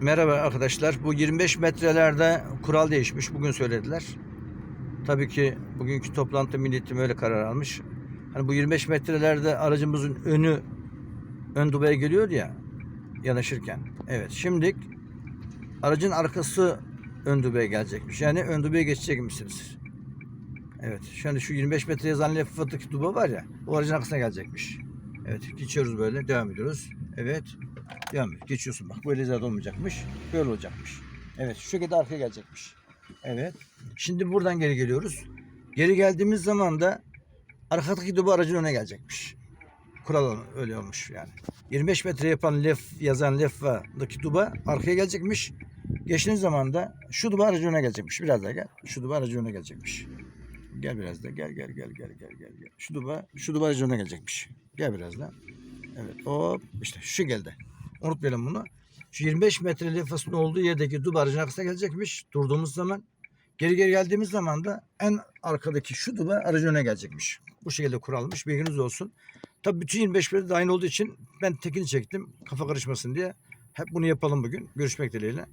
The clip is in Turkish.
Merhaba arkadaşlar. Bu 25 metrelerde kural değişmiş. Bugün söylediler. Tabii ki bugünkü toplantı milletim öyle karar almış. Hani bu 25 metrelerde aracımızın önü ön dubaya geliyor ya yanaşırken. Evet şimdi aracın arkası ön dubaya gelecekmiş. Yani ön dubaya geçecekmişsiniz. Evet. Anda şu 25 metre yazan lafadaki duba var ya o aracın arkasına gelecekmiş. Evet geçiyoruz böyle devam ediyoruz. Evet. Devam et. Geçiyorsun bak. Böyle zaten olmayacakmış. Böyle olacakmış. Evet. Şu şekilde arkaya gelecekmiş. Evet. Şimdi buradan geri geliyoruz. Geri geldiğimiz zaman da arkadaki duba aracın önüne gelecekmiş. Kural öyle olmuş yani. 25 metre yapan lef yazan leffadaki duba arkaya gelecekmiş. Geçtiğiniz zaman da şu duba aracın önüne gelecekmiş. Biraz daha gel. Şu duba aracın önüne gelecekmiş. Gel biraz da gel gel gel gel gel gel gel. Şu duba şu duba aracın önüne gelecekmiş. Gel biraz da. Evet hop işte şu geldi. Unutmayalım bunu. Şu 25 metre lefasının olduğu yerdeki duba aracın arkasına gelecekmiş. Durduğumuz zaman geri geri geldiğimiz zaman da en arkadaki şu duba aracın önüne gelecekmiş. Bu şekilde kuralmış. Bilginiz olsun. Tabii bütün 25 metre de aynı olduğu için ben tekini çektim. Kafa karışmasın diye. Hep bunu yapalım bugün. Görüşmek dileğiyle.